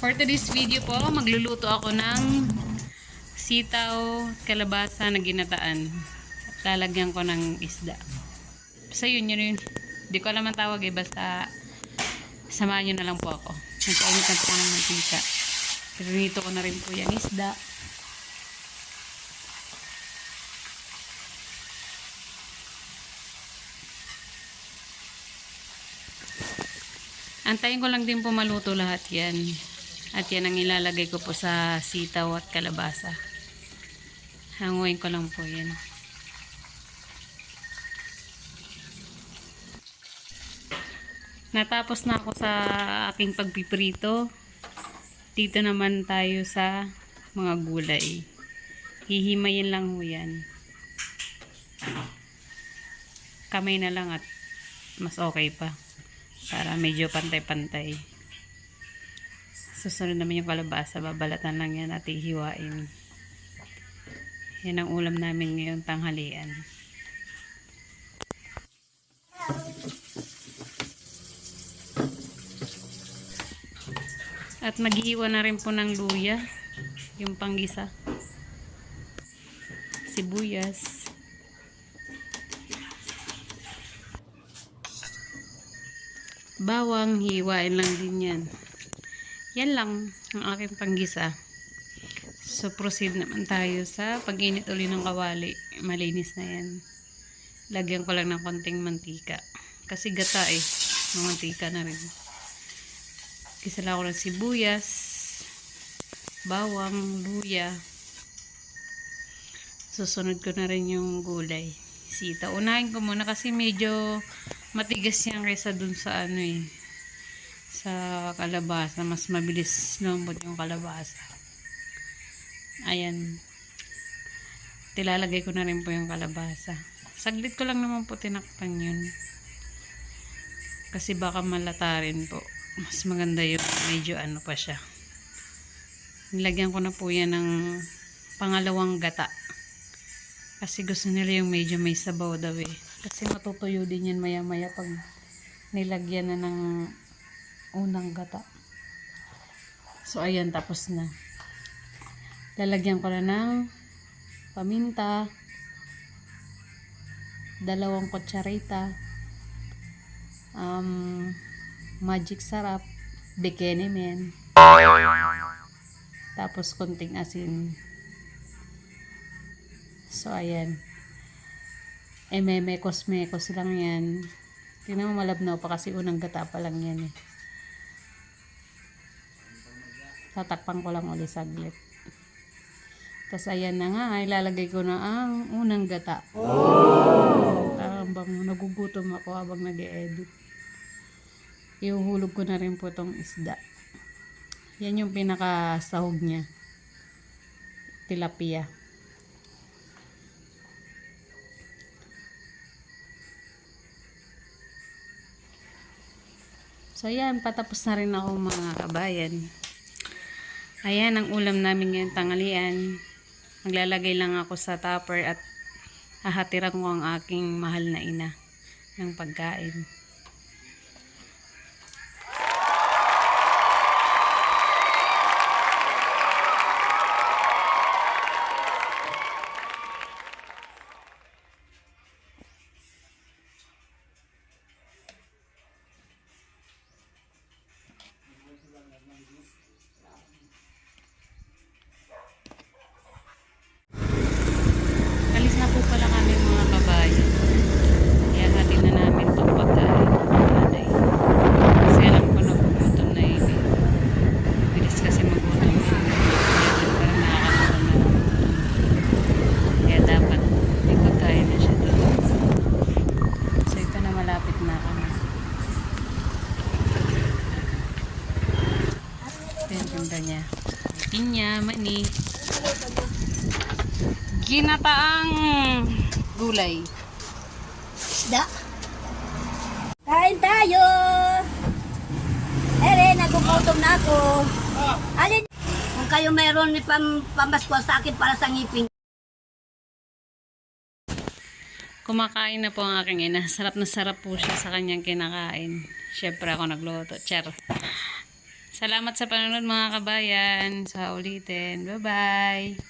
For today's video po, magluluto ako ng sitaw, kalabasa na ginataan. At lalagyan ko ng isda. So yun, yun yun. Hindi ko alam ang tawag eh, basta samahan nyo na lang po ako. Nagkainit na po ng mantika. Pinito ko na rin po yung isda. Antayin ko lang din po maluto lahat yan. At yan ang ilalagay ko po sa sitaw at kalabasa. Hanguin ko lang po yan. Natapos na ako sa aking pagpiprito. Dito naman tayo sa mga gulay. Hihimayin lang ho yan. Kamay na lang at mas okay pa. Para medyo pantay-pantay. Susunod naman yung kalabasa. Babalatan lang yan at hihiwain. Yan ang ulam namin ngayong tanghalian. At maghihiwa na rin po ng luya. Yung panggisa. Sibuyas. Bawang, hiwain lang din yan. Yan lang ang aking panggisa. So, proceed naman tayo sa pag-init uli ng kawali. Malinis na yan. Lagyan ko lang ng konting mantika. Kasi gata eh. Ng mantika na rin. Gisa lang ako ng sibuyas, bawang, luya. Susunod ko na rin yung gulay. Sita. Unahin ko muna kasi medyo matigas yan kaysa dun sa ano eh. Sa kalabasa. Mas mabilis lumambot yung kalabasa. Ayan. Tilalagay ko na rin po yung kalabasa. Saglit ko lang naman po tinakpan yun. Kasi baka malata rin po. Mas maganda yung medyo ano pa siya. Nilagyan ko na po yan ng pangalawang gata. Kasi gusto nila yung medyo may sabaw daw eh. Kasi matutuyo din yan maya maya pag nilagyan na ng unang gata. So ayan tapos na. Lalagyan ko na ng paminta, dalawang kutsarita, um, magic sarap, bikini men, tapos konting asin. So, ayan. Ememe-kosmekos lang yan. Tingnan mo malabnaw pa kasi unang gata pa lang yan eh. Tatakpan ko lang ulit saglit. Tapos ayan na nga, ilalagay ko na ang unang gata. Oh! bang nagugutom ako habang nag edit Ihuhulog ko na rin po tong isda. Yan yung pinaka sahog niya. Tilapia. So ayan, patapos na rin ako mga kabayan. Ayan ang ulam namin ngayong tanghalian. Maglalagay lang ako sa tupper at hahatiran ko ang aking mahal na ina ng pagkain. Ganda niya. Pinya, mani. Ginataang gulay. Isda. Kain tayo. Ere, nagugutom na ako. Alin? Kung kayo mayroon ni pam pamasko sa akin para sa ngipin, Kumakain na po ang aking ina. Sarap na sarap po siya sa kanyang kinakain. Siyempre ako nagluto. Cher. Salamat sa panonood mga kabayan. Sa ulitin. Bye-bye.